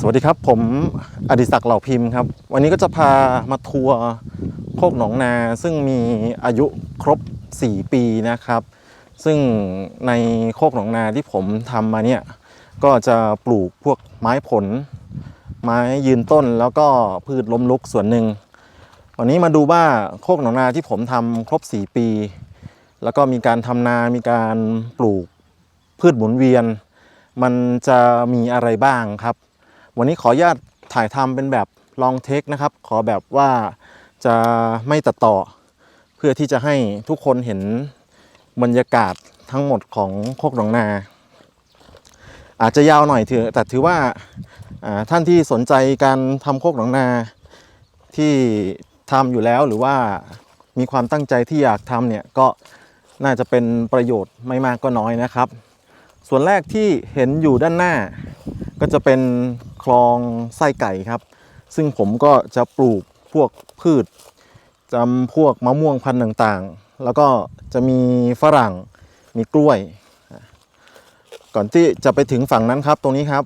สวัสดีครับ ผมอดิศักดิ์เหล่าพิมพ์ครับ วันนี้ก็จะพามาทัวร์โคกหนองนา ซึ่งมีอายุครบ 4 ปีนะครับ ซึ่งในโคกหนองนาที่ผมทำมาเนี่ยก็จะปลูกพวกไม้ผล ไม้ยืนต้นแล้วก็พืชล้มลุกส่วนหนึ่ง วันนี้มาดูว่าโคกหนองนาที่ผมทำครบ 4 ปี แล้วก็มีการทำนา มีการปลูกพืชหมุนเวียน มันจะมีอะไรบ้างครับ วันนี้ขออนุญาตถ่ายทำเป็นแบบลองเทคนะครับ ขอแบบว่าจะไม่ตัดต่อ เพื่อที่จะให้ทุกคนเห็นบรรยากาศทั้งหมดของโคกหนองนา อาจจะยาวหน่อยเถอแต่ถือว่าอ่าท่านที่สนใจการทำโคกหนองนาที่ทำอยู่แล้วหรือว่ามีความตั้งใจที่อยากทำเนี่ยก็น่าจะเป็นประโยชน์ไม่มากก็น้อยนะครับ ส่วนแรกที่เห็นอยู่ด้านหน้า ก็จะเป็น คลองไส้ไก่ครับ ซึ่งผมก็จะปลูกพวกพืชจำพวกมะม่วงพันธุ์ต่างๆ แล้วก็จะมีฝรั่งมีกล้วย ก่อนที่จะไปถึงฝั่งนั้นครับตรงนี้ครับ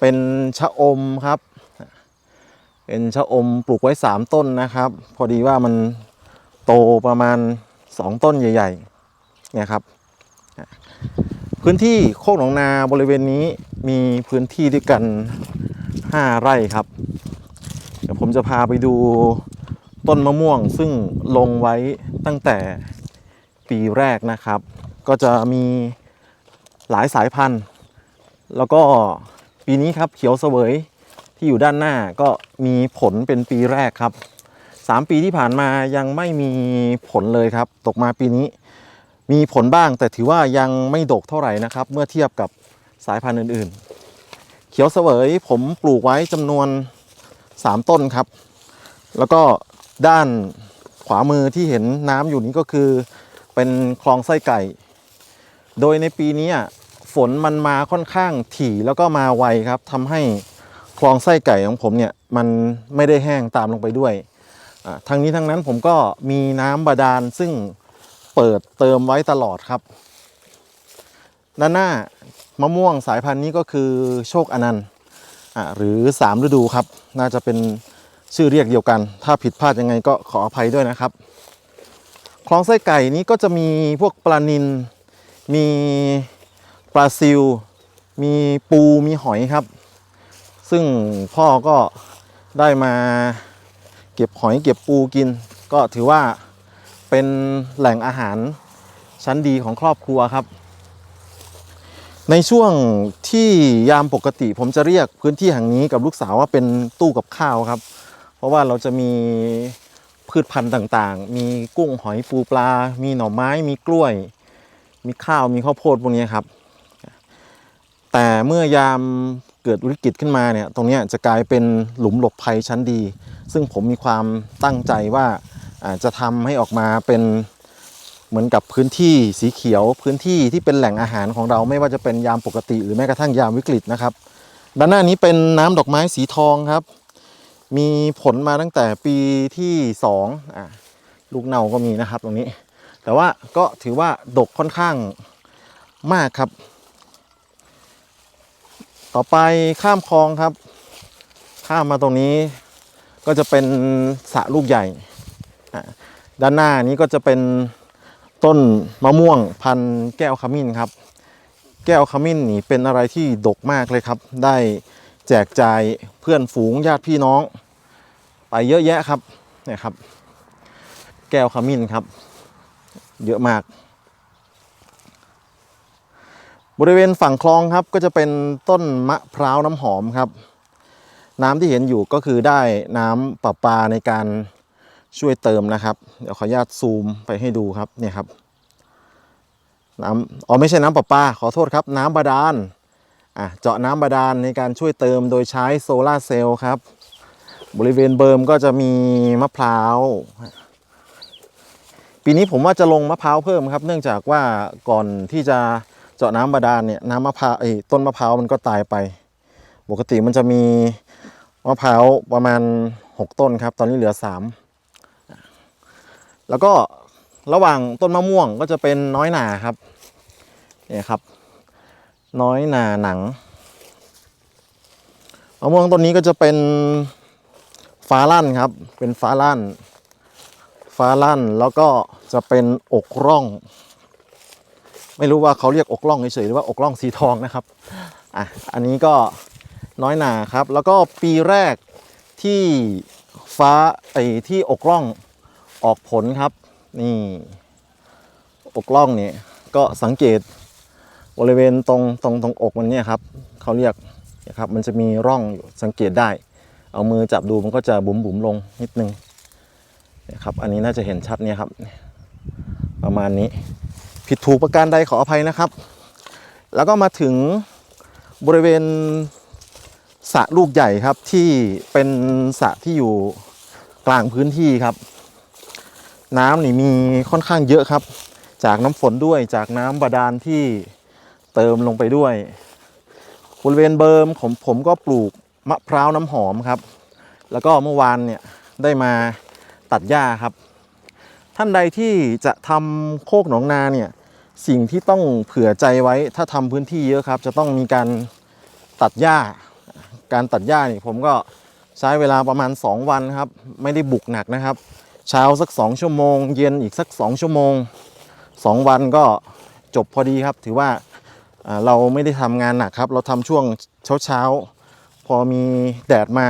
เป็นชะอมครับ เป็นชะอมปลูกไว้ 3 ต้นนะครับ พอดีว่ามันโตประมาณ 2 ต้นใหญ่ๆเนี่ยครับ พื้นที่โคกหนองนาบริเวณนี้มีพื้นที่ด้วยกัน 5 ไร่ครับ เดี๋ยวผมจะพาไปดูต้นมะม่วงซึ่งลงไว้ตั้งแต่ปีแรกนะครับ ก็จะมีหลายสายพันธุ์ แล้วก็ปีนี้ครับเขียวเสวยที่อยู่ด้านหน้าก็มีผลเป็นปีแรกครับ 3 ปีที่ผ่านมายังไม่มีผลเลยครับ ตกมาปีนี้ มีผลบ้างแต่ถือว่ายังไม่ดกเท่าไหร่นะครับ เมื่อเทียบกับสายพันธุ์อื่นๆ เขียวเสวยผมปลูกไว้จำนวน 3 ต้นครับ แล้วก็ด้านขวามือที่เห็นน้ำอยู่นี้ก็คือ เป็นคลองไส้ไก่ โดยในปีนี้ฝนมันมาค่อนข้างถี่แล้วก็มาไวครับทำให้คลองไส้ไก่ของผมเนี่ยมันไม่ได้แห้งตามลงไปด้วยอ่าทั้งนี้ทั้งนั้นผมก็มีน้ำบาดาลซึ่ง เปิดเติมไว้ตลอดครับ ด้านหน้ามะม่วงสายพันธุ์นี้ก็คือโชคอนันต์หรือสามฤดูครับ น่าจะเป็นชื่อเรียกเดียวกัน ถ้าผิดพลาดยังไงก็ขออภัยด้วยนะครับ คลองไส้ไก่นี้ก็จะมีพวกปลานิลมีปลาซิวมีปูมีหอยครับ ซึ่งพ่อก็ได้มาเก็บหอยเก็บปูกิน ก็ถือว่า เป็นแหล่งอาหารชั้นดีของครอบครัวครับ ในช่วงที่ยามปกติผมจะเรียกพื้นที่แห่งนี้กับลูกสาวว่าเป็นตู้กับข้าวครับ เพราะว่าเราจะมีพืชพันธุ์ต่างๆ มีกุ้งหอยปูปลา มีหน่อไม้ มีกล้วย มีข้าว มีข้าวโพดพวกนี้ครับ แต่เมื่อยามเกิดวิกฤตขึ้นมาเนี่ย ตรงนี้จะกลายเป็นหลุมหลบภัยชั้นดี ซึ่งผมมีความตั้งใจว่า จจะทำให้ออกมาเป็นเหมือนกับพื้นที่สีเขียว พื้นที่ที่เป็นแหล่งอาหารของเราไม่ว่าจะเป็นยามปกติ หรือแม้กระทั่งยามวิกฤตนะครับด้านหน้านี้เป็นน้ำดอกไม้สีทองครับ มีผลมาตั้งแต่ปีที่สองอะลูกเน่าก็มีนะครับตรงนี้ แต่ว่าก็ถือว่าดกค่อนข้างมากครับ ต่อไปข้ามคลองครับ ข้ามมาตรงนี้ก็จะเป็นสระลูกใหญ่ ด้านหน้านี้ก็จะเป็นต้นมะม่วงพันแก้วขมิ้นครับ แก้วขมิ้นนี่เป็นอะไรที่ดกมากเลยครับ ได้แจกจ่ายเพื่อนฝูงญาติพี่น้อง ไปเยอะแยะครับเนี่ยครับ แก้วขมิ้นครับ เยอะมาก บริเวณฝั่งคลองครับก็จะเป็นต้นมะพร้าวน้ำหอมครับ น้ำที่เห็นอยู่ก็คือได้น้ำประปาในการ ช่วยเติมนะครับ เดี๋ยวขออนุญาตซูมไปให้ดูครับเนี่ยครับน้ำอ๋อไม่ใช่น้ำประปาขอโทษครับ น้ำบาดาลอะเจาะน้ำบาดาลในการช่วยเติมโดยใช้โซลาร์เซลล์ครับ บริเวณเบิร์มก็จะมีมะพร้าว ปีนี้ผมว่าจะลงมะพร้าวเพิ่มครับ เนื่องจากว่าก่อนที่จะเจาะน้ำบาดาลเนี่ยน้ำมะพร้าวต้นมะพร้าวมันก็ตายไป ปกติมันจะมีมะพร้าวประมาณ 6 ต้นครับ ตอนนี้เหลือ 3 แล้วก็ระหว่างต้นมะม่วงก็จะเป็นน้อยหนาครับเนี่ยครับ น้อยหนาหนังมะม่วงต้นนี้ก็จะเป็นฟ้าลั่นครับ เป็นฟ้าลั่น ฟ้าลั่นแล้วก็จะเป็นอกร่อง ไม่รู้ว่าเขาเรียกอกร่องเฉยๆหรือว่าอกร่องสีทองนะครับอะอันนี้ก็น้อยหนาครับ แล้วก็ปีแรกที่ฟ้าไอ้ที่อกร่อง ออกผลครับ นี่อกร่องเนี่ยก็สังเกตบริเวณตรงตรงตรงอกมันเนี่ยครับเขาเรียกนะครับมันจะมีร่องอยู่สังเกตได้ เอามือจับดูมันก็จะบุ๋มบุ๋มลงนิดนึงนะครับอันนี้น่าจะเห็นชัดเนี่ยครับ ประมาณนี้ผิดถูกประการใดขออภัยนะครับ แล้วก็มาถึงบริเวณสระลูกใหญ่ครับที่เป็นสระที่อยู่กลางพื้นที่ครับ น้ำนี่มีค่อนข้างเยอะครับ จากน้ำฝนด้วยจากน้ำบาดาลที่เติมลงไปด้วยบริเวณเบิร์มผมผมก็ปลูกมะพร้าวน้ำหอมครับ แล้วก็เมื่อวานเนี่ยได้มาตัดหญ้าครับ ท่านใดที่จะทำโคกหนองนาเนี่ยสิ่งที่ต้องเผื่อใจไว้ถ้าทำพื้นที่เยอะครับ จะต้องมีการตัดหญ้า การตัดหญ้านี่ผมก็ใช้เวลาประมาณ 2 วันครับ ไม่ได้บุกหนักนะครับ เช้าสัก2ชั่วโมง เย็นอีกสัก2ชั่วโมง2วันก็จบพอดีครับ ถือว่าเราไม่ได้ทำงานหนักครับ เราทำช่วงเช้าๆพอมีแดดมา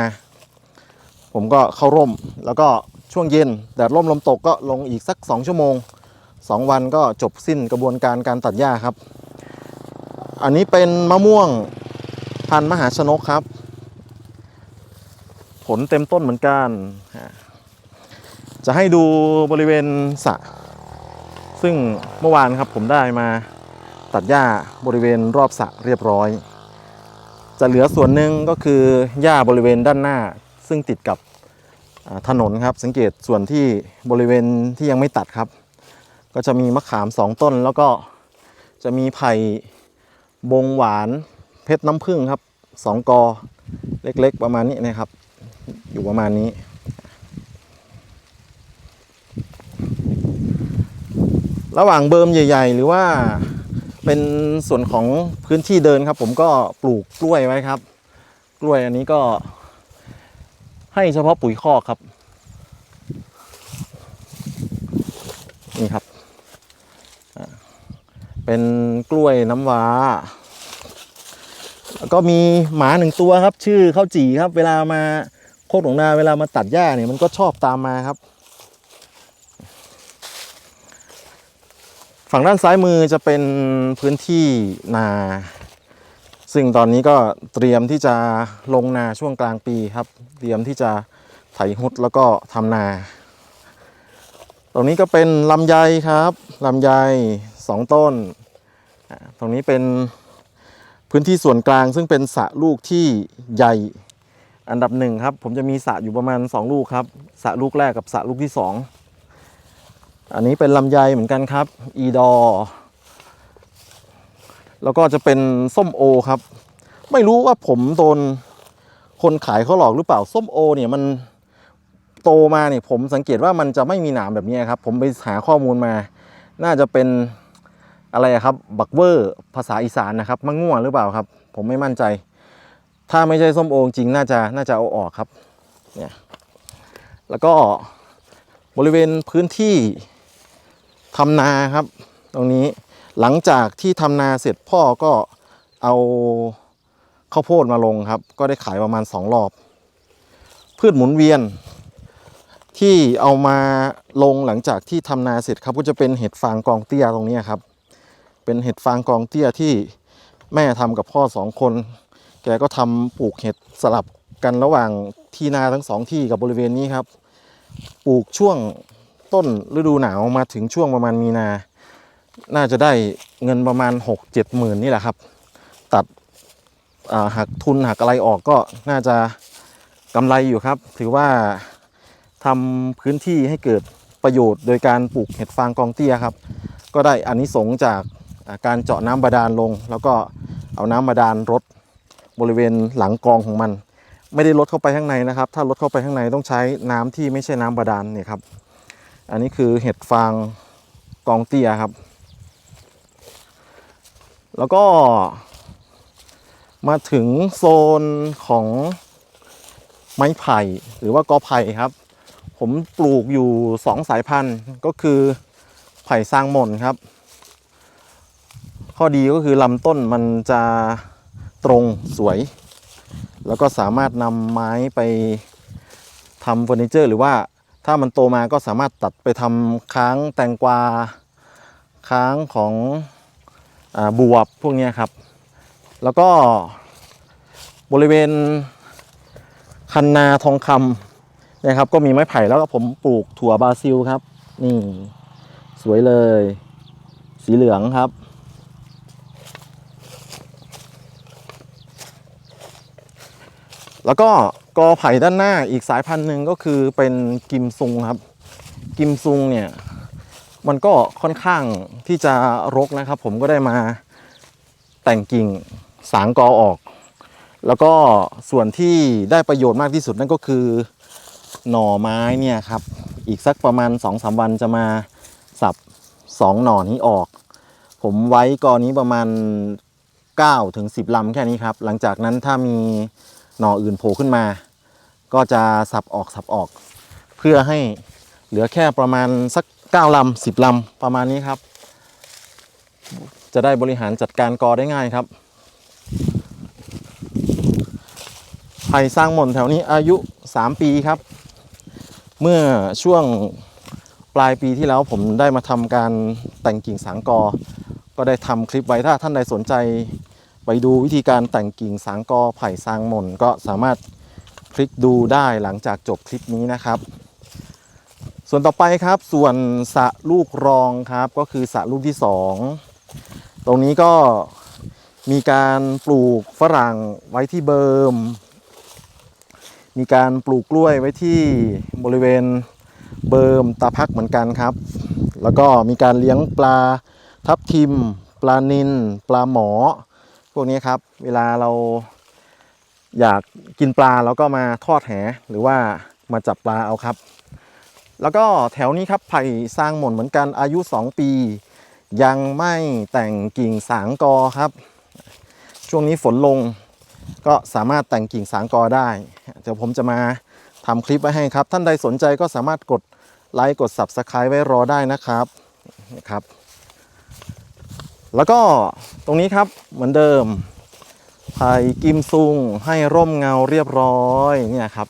ผมก็เข้าร่ม แล้วก็ช่วงเย็นแดดร่มลมตกก็ลงอีกสัก 2 ชั่วโมง 2 วันก็จบสิ้นกระบวนการการตัดหญ้าครับ อันนี้เป็นมะม่วงพันธุ์มหาชนกครับ ผลเต็มต้นเหมือนกัน จะให้ดูบริเวณสระซึ่งเมื่อวานครับผมได้มาตัดหญ้าบริเวณรอบสระเรียบร้อย จะเหลือส่วนหนึ่งก็คือหญ้าบริเวณด้านหน้า ซึ่งติดกับถนนครับ สังเกตส่วนที่บริเวณที่ยังไม่ตัดครับ ก็จะมีมะขามสองต้น แล้วก็จะมีไผ่บงหวานเพชรน้ำผึ้งครับสองกอเล็กๆประมาณนี้นะครับ อยู่ประมาณนี้ ระหว่างเบิร์มใหญ่ ๆ หรือว่าเป็นส่วนของพื้นที่เดินครับ ผมก็ปลูกกล้วยไว้ครับ กล้วยอันนี้ก็ ให้เฉพาะปุ๋ยคอกครับ นี่ครับ เป็นกล้วยน้ำว้าแล้วก็มีหมาหนึ่งตัวครับ ชื่อข้าวจีครับ เวลามาโคกหนองนาเวลามาตัดหญ้าเนี่ยมันก็ชอบตามมาครับ ฝั่งด้านซ้ายมือจะเป็นพื้นที่นา ซึ่งตอนนี้ก็เตรียมที่จะลงนาช่วงกลางปีครับ เตรียมที่จะไถหุดแล้วก็ทำนา ตรงนี้ก็เป็นลำไยครับลำไยสองต้น ตรงนี้เป็นพื้นที่ส่วนกลางซึ่งเป็นสระลูกที่ใหญ่อันดับหนึ่งครับ ผมจะมีสระอยู่ประมาณ 2 ลูกครับสระลูกแรกกับสระลูกที่ 2 อันนี้เป็นลำไยเหมือนกันครับ อีดอ แล้วก็จะเป็นส้มโอครับ ไม่รู้ว่าผมโดนคนขายเขาหลอกหรือเปล่า ส้มโอเนี่ยมันโตมาเนี่ยผมสังเกตว่ามันจะไม่มีหนามแบบนี้ครับ ผมไปหาข้อมูลมา น่าจะเป็นอะไรครับ บักเวอร์ ภาษาอีสานนะครับมะง่วงหรือเปล่าครับ ผมไม่มั่นใจ ถ้าไม่ใช่ส้มโอจริงน่าจะน่าจะเอาออกครับ เนี่ย แล้วก็บริเวณพื้นที่ ทำนาครับ ตรงนี้หลังจากที่ทำนาเสร็จพ่อก็เอาข้าวโพดมาลงครับ ก็ได้ขายประมาณสองรอบ พืชหมุนเวียน ที่เอามาลงหลังจากที่ทำนาเสร็จครับก็จะเป็นเห็ดฟางกองเตี้ยตรงนี้ครับ เป็นเห็ดฟางกองเตี้ยที่แม่ทำกับพ่อสองคน แกก็ทำปลูกเห็ดสลับกันระหว่างที่นาทั้งสองที่กับบริเวณนี้ครับ ปลูกช่วง ต้นฤดูหนาวมาถึงช่วงประมาณมีนา น่าจะได้เงินประมาณ 6 7หมื่นนี่แหละครับ ตัดอ่าหักทุนหักอะไรออกก็น่าจะกำไรอยู่ครับ ถือว่าทำพื้นที่ให้เกิดประโยชน์โดยการปลูกเห็ดฟางกองเตี้ยครับ ก็ได้อานิสงส์จากการเจาะน้ำบาดาลลง แล้วก็เอาน้ำบาดาลรดบริเวณหลังกองของมัน ไม่ได้ลดเข้าไปข้างในนะครับ ถ้าลดเข้าไปข้างในต้องใช้น้ำที่ไม่ใช่น้ำบาดาลเนี่ยครับ อันนี้คือเห็ดฟางกองเตี้ยครับ แล้วก็มาถึงโซนของไม้ไผ่หรือว่ากอไผ่ครับ ผมปลูกอยู่สองสายพันธุ์ก็คือไผ่สร้างหม่นครับ ข้อดีก็คือลำต้นมันจะตรงสวย แล้วก็สามารถนำไม้ไปทำเฟอร์นิเจอร์ หรือว่า ถ้ามันโตมาก็สามารถตัดไปทำค้างแตงกวา ค้างของอบวบพวกนี้ครับ แล้วก็บริเวณคันนาทองคำนะครับ ก็มีไม้ไผ่แล้วก็ผมปลูกถั่วบราซิลครับ นี่ สวยเลย สีเหลืองครับแล้วก็ กอไผ่ด้านหน้าอีกสายพันธุ์หนึ่งก็คือเป็นกิมซุงครับ กิมซุงเนี่ยมันก็ค่อนข้างที่จะรกนะครับ ผมก็ได้มาแต่งกิ่งสางกอออก แล้วก็ส่วนที่ได้ประโยชน์มากที่สุดนั่นก็คือหน่อไม้เนี่ยครับ อีกสักประมาณ2อสวันจะมาสับสองหน่อนี้ออก ผมไว้กอนี้ประมาณ9ถึง10ลำแค่นี้ครับ หลังจากนั้นถ้ามี หน่ออื่นโผล่ขึ้นมา ก็จะสับออกสับออก เพื่อให้เหลือแค่ประมาณสัก9ลำ10ลำประมาณนี้ครับ จะได้บริหารจัดการกอได้ง่ายครับไผ่สร้างหม่นแถวนี้อายุ 3 ปีครับ เมื่อช่วงปลายปีที่แล้วผมได้มาทำการแต่งกิ่งสางกอ ก็ได้ทำคลิปไว้ถ้าท่านใดสนใจ ไปดูวิธีการแต่งกิ่งสางกอไผ่สร้างหม่นก็สามารถคลิกดูได้หลังจากจบคลิปนี้นะครับ ส่วนต่อไปครับส่วนสะลูกรองครับก็คือสะลูกที่สองตรงนี้ก็มีการปลูกฝรั่งไว้ที่เบิร์มมีการปลูกกล้วยไว้ที่บริเวณเบิร์มตาพักเหมือนกันครับ แล้วก็มีการเลี้ยงปลาทับทิม ปลานิลปลาหมอ พวกนี้ครับ เวลาเราอยากกินปลาเราก็มาทอดแหหรือว่ามาจับปลาเอาครับ แล้วก็แถวนี้ครับไผ่สร้างหม่นเหมือนกันอายุ 2 ปี ยังไม่แต่งกิ่งสางกอครับ ช่วงนี้ฝนลงก็สามารถแต่งกิ่งสางกอได้ เดี๋ยวผมจะมาทำคลิปไว้ให้ครับ ท่านใดสนใจก็สามารถกดไลค์กด Subscribe ไว้รอได้นะครับนะครับ แล้วก็ตรงนี้ครับเหมือนเดิมไผ่กิมซุงให้ร่มเงาเรียบร้อยเนี่ยครับ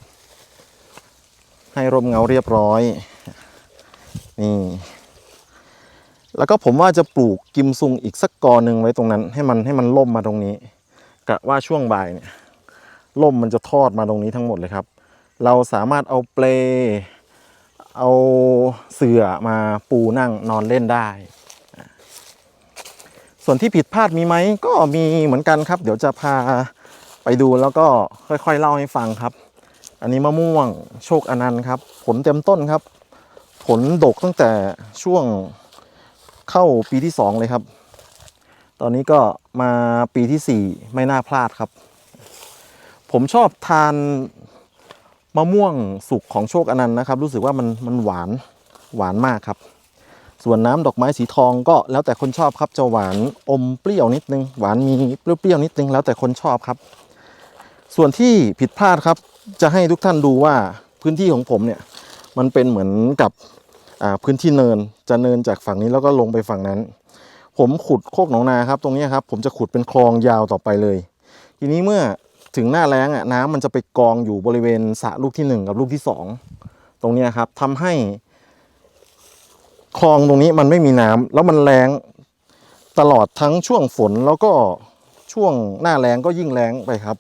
ให้ร่มเงาเรียบร้อยนี่แล้วก็ผมว่าจะปลูกกิมซุงอีกสักกอหนึ่งไว้ตรงนั้น ให้มันให้มันล่มมาตรงนี้กะว่าช่วงบ่ายเนี่ยล่มมันจะทอดมาตรงนี้ทั้งหมดเลยครับ เราสามารถเอาเปลเอาเสื่อมาปูนั่งนอนเล่นได้ ส่วนที่ผิดพลาดมีไหมก็มีเหมือนกันครับ เดี๋ยวจะพาไปดูแล้วก็ค่อยๆเล่าให้ฟังครับ อันนี้มะม่วงโชคอนันต์ครับ ผลเต็มต้นครับ ผลดกตั้งแต่ช่วงเข้าปีที่สองเลยครับ ตอนนี้ก็มาปีที่สี่ไม่น่าพลาดครับ ผมชอบทานมะม่วงสุกของโชคอนันต์นะครับ รู้สึกว่ามันมันหวานหวานมากครับ ส่วนน้ำดอกไม้สีทองก็แล้วแต่คนชอบครับจะหวานอมเปรี้ยวนิดนึงหวานมีเปรี้ยวๆนิดนึงแล้วแต่คนชอบครับ ส่วนที่ผิดพลาดครับ จะให้ทุกท่านดูว่าพื้นที่ของผมเนี่ยมันเป็นเหมือนกับพื้นที่เนินจะเนินจากฝั่งนี้แล้วก็ลงไปฝั่งนั้น ผมขุดโคกหนองนาครับ ตรงนี้ครับผมจะขุดเป็นคลองยาวต่อไปเลย ทีนี้เมื่อถึงหน้าแล้งอะน้ำมันจะไปกองอยู่บริเวณสระลูกที่หนึ่งกับลูกที่สองตรงนี้ครับทำให้ คลองตรงนี้มันไม่มีน้ำแล้วมันแรงตลอดทั้งช่วงฝนแล้วก็ช่วงหน้าแรงก็ยิ่งแรงไปครับ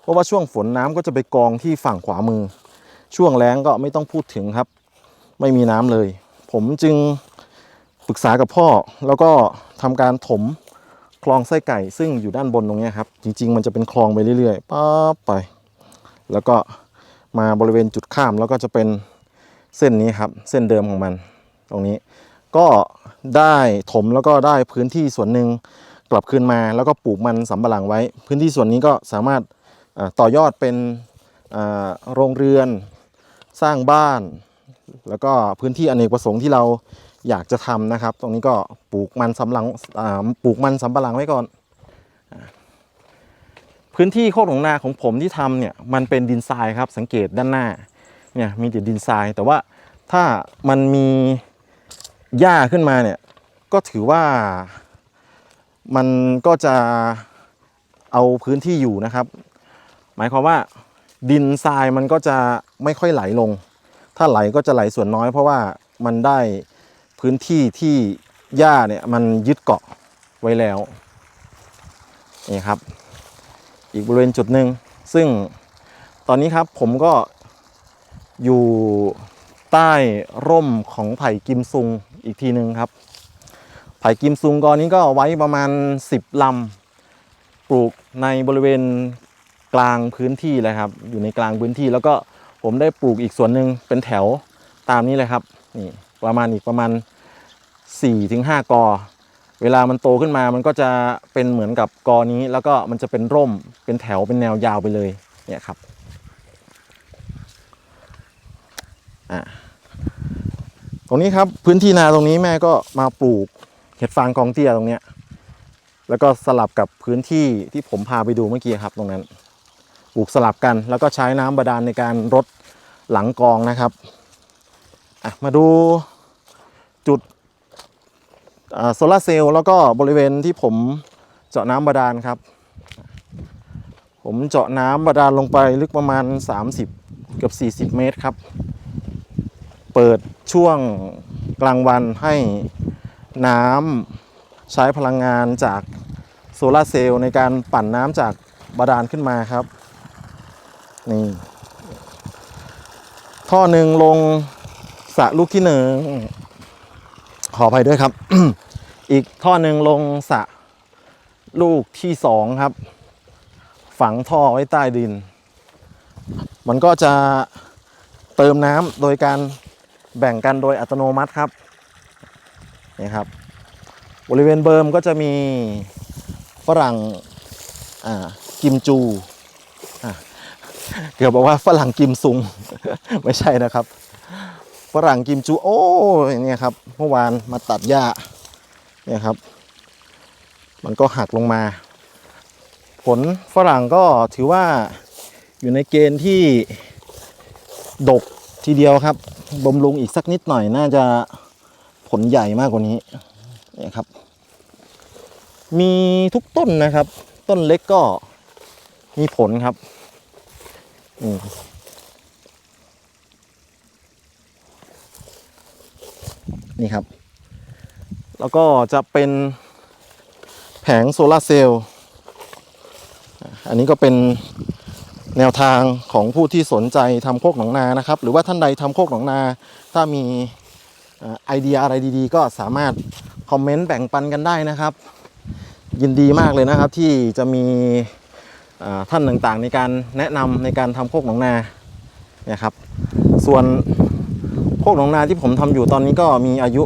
เพราะว่าช่วงฝนน้ำก็จะไปกองที่ฝั่งขวามือ ช่วงแรงก็ไม่ต้องพูดถึงครับ ไม่มีน้ำเลย ผมจึงปรึกษากับพ่อแล้วก็ทำการถมคลองไส้ไก่ซึ่งอยู่ด้านบนตรงนี้ครับ จริง ๆ มันจะเป็นคลองไปเรื่อยๆป๊บไป แล้วก็มาบริเวณจุดข้ามแล้วก็จะเป็นเส้นนี้ครับ เส้นเดิมของมัน ตรงนี้ก็ได้ถมแล้วก็ได้พื้นที่ส่วนหนึ่งกลับคืนมา แล้วก็ปลูกมันสำปะหลังไว้ พื้นที่ส่วนนี้ก็สามารถต่อยอดเป็นโรงเรือนสร้างบ้าน แล้วก็พื้นที่อเนกประสงค์ที่เราอยากจะทำนะครับ ตรงนี้ก็ปลูกมันสำปะหลังปลูกมันสำปะหลังไว้ก่อน พื้นที่โคกหนองนาของผมที่ทำเนี่ยมันเป็นดินทรายครับสังเกตด้านหน้าเนี่ยมีแต่ดินทรายแต่ว่าถ้ามันมี หญ้าขึ้นมาเนี่ยก็ถือว่ามันก็จะเอาพื้นที่อยู่นะครับ หมายความว่าดินทรายมันก็จะไม่ค่อยไหลลง ถ้าไหลก็จะไหลส่วนน้อย เพราะว่ามันได้พื้นที่ที่หญ้าเนี่ยมันยึดเกาะไว้แล้วนี่ครับ อีกบริเวณจุดหนึ่งซึ่งตอนนี้ครับผมก็อยู่ใต้ร่มของไผ่กิมซุง อีกทีหนึ่งครับ ไผ่กิมซุงกอนี้ก็ไว้ประมาณ 10ลำปลูกในบริเวณกลางพื้นที่เลยครับ อยู่ในกลางพื้นที่ แล้วก็ผมได้ปลูกอีกส่วนหนึ่งเป็นแถวตามนี้เลยครับนี่ประมาณอีกประมาณ 4-5 กอ เวลามันโตขึ้นมามันก็จะเป็นเหมือนกับกอนี้ แล้วก็มันจะเป็นร่มเป็นแถวเป็นแนวยาวไปเลยเนี่ยครับอ่า ตรงนี้ครับพื้นที่นาตรงนี้แม่ก็มาปลูกเห็ดฟางกองเตี้ยตรงเนี้ยแล้วก็สลับกับพื้นที่ที่ผมพาไปดูเมื่อกี้ครับ ตรงนั้นปลูกสลับกัน แล้วก็ใช้น้ำบาดาลในการรดหลังกองนะครับมาดูจุดโซลาร์เซลล์แล้วก็บริเวณที่ผมเจาะน้ำบาดาลครับ ผมเจาะน้ำบาดาลลงไปลึกประมาณ 30 เกือบ 40 เมตรครับ เปิดช่วงกลางวันให้น้ำใช้พลังงานจากโซลาร์เซลล์ในการปั่นน้ำจากบาดาลขึ้นมาครับนี่ท่อหนึ่งลงสระลูกที่หนึ่งขออภัยด้วยครับ อีกท่อหนึ่งลงสระลูกที่สองครับ ฝังท่อไว้ใต้ดิน มันก็จะเติมน้ำโดยการ แบ่งกันโดยอัตโนมัติครับนี่ครับ บริเวณเบิร์มก็จะมีฝรั่งกิมจูเกือบบอกว่าฝรั่งกิมซุง ไม่ใช่นะครับฝรั่งกิมจูโอ้เนี่ยครับเมื่อวานมาตัดหญ้าเนี่ยครับ มันก็หักลงมา ผลฝรั่งก็ถือว่าอยู่ในเกณฑ์ที่ดก ทีเดียวครับบำรุงอีกสักนิดหน่อยน่าจะผลใหญ่มากกว่านี้นี่ครับ มีทุกต้นนะครับ ต้นเล็กก็มีผลครับนี่ครับ แล้วก็จะเป็นแผงโซลาร์เซลล์อันนี้ก็เป็น แนวทางของผู้ที่สนใจทำโคกหนองนานะครับ หรือว่าท่านใดทำโคกหนองนา ถ้ามีไอเดียอะไรดีๆ ก็สามารถคอมเมนต์แบ่งปันกันได้นะครับ ยินดีมากเลยนะครับที่จะมีท่านต่างๆ ในการแนะนำในการทำโคกหนองนาเนี่ยครับ ส่วนโคกหนองนาที่ผมทำอยู่ตอนนี้ก็มีอายุ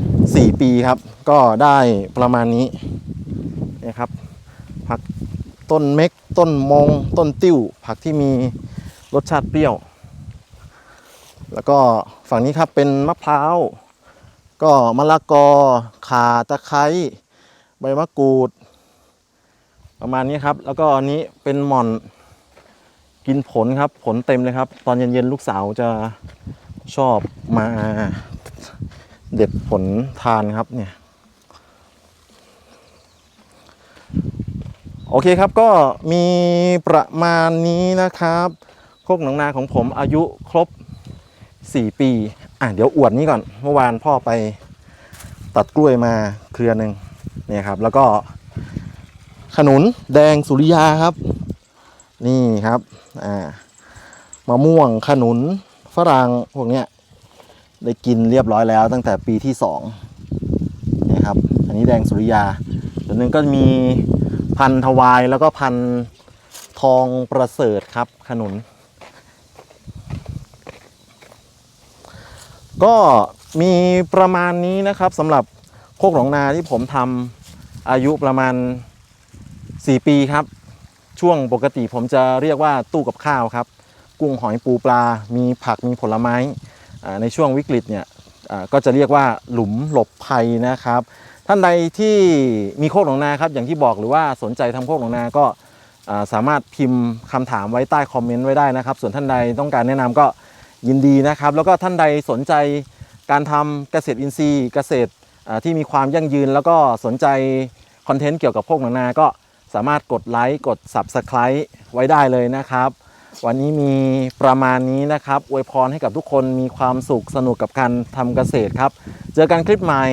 4 ปีครับ ก็ได้ประมาณนี้นะครับ ต้นเม็ก ต้นมง ต้นติ้ว ผักที่มีรสชาติเปรี้ยว แล้วก็ฝั่งนี้ครับเป็นมะพร้าว ก็มะละกอข่าตะไคร้ใบมะกรูด ประมาณนี้ครับ แล้วก็อันนี้เป็นหม่อนกินผลครับ ผลเต็มเลยครับ ตอนเย็นๆลูกสาวจะชอบมาเด็ดผลทานครับเนี่ย โอเคครับก็มีประมาณนี้นะครับโคกหนองนาของผมอายุครบ 4 ปี อะเดี๋ยวอวดนี้ก่อนเมื่อวานพ่อไปตัดกล้วยมาเครือหนึ่งเนี่ยครับ แล้วก็ขนุนแดงสุริยาครับ นี่ครับอ่ามะม่วงขนุนฝรั่งพวกเนี้ยได้กินเรียบร้อยแล้วตั้งแต่ปีที่สองนี่ยครับ อันนี้แดงสุริยาส่วนหนึ่งก็มี พันธุ์ทวายแล้วก็พันธ์ทองประเสริฐครับ ขนุน ก็มีประมาณนี้นะครับสำหรับโคกหนองนาที่ผมทำอายุประมาณ 4 ปีครับ ช่วงปกติผมจะเรียกว่าตู้กับข้าวครับ กุ้งหอยปูปลา มีผักมีผลไม้อ่าในช่วงวิกฤตเนี่ยก็จะเรียกว่าหลุมหลบภัยนะครับ ท่านใดที่มีโคกหนองนาครับอย่างที่บอกหรือว่าสนใจทำโคกหนองนาก็สามารถพิมพ์คำถามไว้ใต้คอมเมนต์ไว้ได้นะครับ ส่วนท่านใดต้องการแนะนำก็ยินดีนะครับ แล้วก็ท่านใดสนใจการทำเกษตรอินทรีย์ เกษตรที่มีความยั่งยืน แล้วก็สนใจคอนเทนต์เกี่ยวกับพวกหนังนาก็สามารถกดไลค์กด Subscribe ไว้ได้เลยนะครับ วันนี้มีประมาณนี้นะครับอวยพรให้กับทุกคนมีความสุขสนุกกับการทำเกษตรครับ เจอกันคลิปใหม่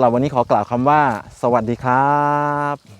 ำหรับวันนี้ขอกล่าวคำว่า สวัสดีครับ